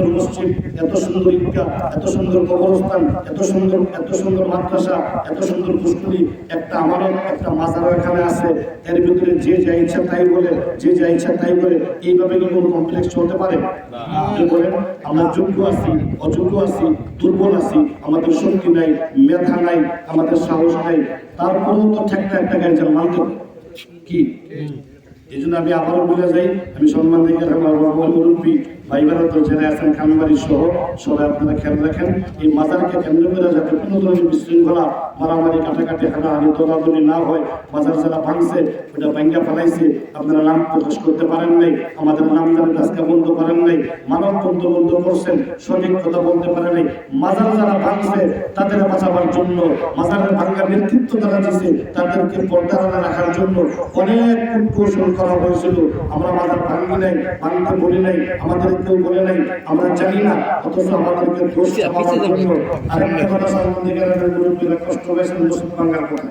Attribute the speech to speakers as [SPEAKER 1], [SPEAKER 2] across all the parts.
[SPEAKER 1] সুন্দর মসজিদ, এত সুন্দর ঈদগাহ এত সুন্দর কবরস্থান, এত সুন্দর এত সুন্দর মাদ্রাসা, এত সুন্দর পুষ্করি। একটা আমানত একটা মাজারও এখানে আছে। এর ভিতরে যে যা ইচ্ছা তাই বলে, যে যা ইচ্ছা তাই বলে এইভাবে কি কোনো কমপ্লেক্স চলতে পারে? আমরা যোগ্য আছি, অযোগ্য আছি, দুর্বল আছি, আমাদের শক্তি নাই, মেধা নাই, আমাদের সাহস নাই। তারপরেও তো ঠেকটা একটা চাল মানতে কি? এই জন্য আমি আবারও বলে যাই, আমি সম্মান দিকে মুরব্বী। তো খানবাড়ি সহ সবাই আপনারা খেয়াল রাখেন, এই কেন্দ্র করে যাতে কোনো ধরনের বিশৃঙ্খলা, মারামারি, কাটাকাটি না হয় যারা ভাঙছে ভাঙ্গা ফেলাইছে, আপনারা নাম প্রকাশ করতে পারেন নাই, আমাদের নাম নাই মানব করছেন, সঠিক কথা বলতে পারেন নাই, মাজার যারা ভাঙছে, তাদের বাঁচাবার জন্য, মাজারের ভাঙ্গার নেতৃত্ব যারা দিছে, তাদেরকে পর্দারানা রাখার জন্য অনেক কৌশল করা হয়েছিল। আমরা মাজার ভাঙি নাই ভাঙতে বলি নাই, আমাদের কেউ বলে নাই। আমরা জানি না অথচ আমাদেরকে দোষ জন্য আরেকটা কথা মুরব্বীরা কষ্ট হয়েছেন মুসলিম কথা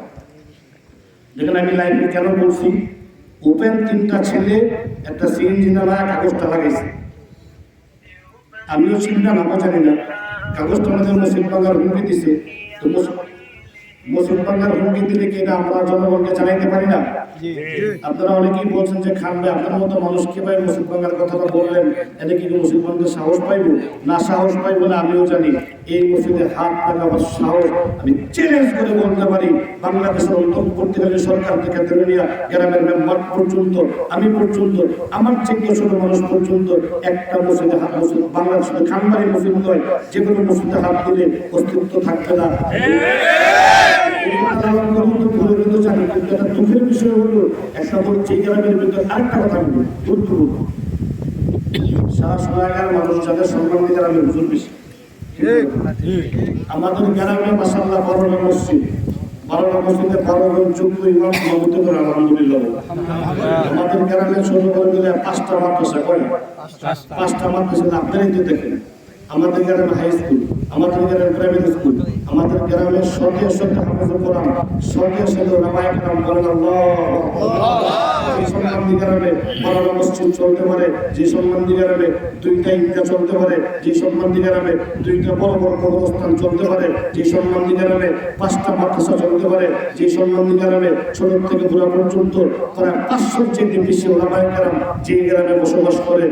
[SPEAKER 1] যেখানে আমি লাইফে কেন বলছি ওপেন তিনটা ছেলে একটা সিএনজি নামা কাগজটা লাগাইছে। আমিও চিন্তা নামা জানি না। কাগজটা আমাদের মুসলিম বাংলার হুমকি দিছে। তো মুসলিম হুমকি দিলে কি এটা আমরা জনগণকে জানাইতে পারি না? আপনারা অনেকেই বলছেন যে খান ভাই আপনার মতো মানুষ কীভাবে মুসলিম বাংলার কথাটা বললেন। এটা কি মুসলিম বাংলার সাহস পাইব? না সাহস পাইব না আমিও জানি। এই মসজিদে হাত লাগাবার সাহস আমি চ্যালেঞ্জ করে বলতে পারি। বাংলাদেশের সরকার থেকে তেলেনিয়া গ্রামের মেম্বার পর্যন্ত আমি পর্যন্ত আমার ছোট মানুষ পর্যন্ত একটা মসজিদে হাত মসজিদ বাংলাদেশের খানবাড়ি মসজিদ নয় যে কোনো মসজিদে হাত দিলে অস্তিত্ব থাকবে না। দুঃখের বিষয় হলো একটা হচ্ছে গ্রামের ভিতরে আরেকটা কথা বলব। গুরুত্বপূর্ণ সারা সোনাগার মানুষ যাদের সম্মান দিতে হুজুর বেশি। আমাদের গ্রামে মাসাল্লাহ বারোটা মসজিদ। বারোটা মসজিদে বারো জন যোগ্য ইমাম সভাপতি করে আলহামদুলিল্লাহ। আমাদের গ্রামে ছোট করে পাঁচটা মাদ্রাসা করে পাঁচটা মাদ্রাসা আপনারাই তো দেখেন। আমাদের গ্রামে হাই স্কুল আমাদের গ্রামে প্রাইভেট স্কুল আমাদের গ্রামে শতে শতে হাফেজ কোরআন শতে শতে রামায়ণ নাম করেন মসজিদ চলতে পারে, যে গ্রামে দুইটা চলতে পারে, যে গ্রামে দুইটা বড় বড় চলতে পারে, যে গ্রামে পাঁচটা চলতে পারে, যে ছোট থেকে বুড়া পর্যন্ত প্রায় পাঁচশোর চেয়ে বেশি ওলামায় গ্রাম যে গ্রামে বসবাস করে।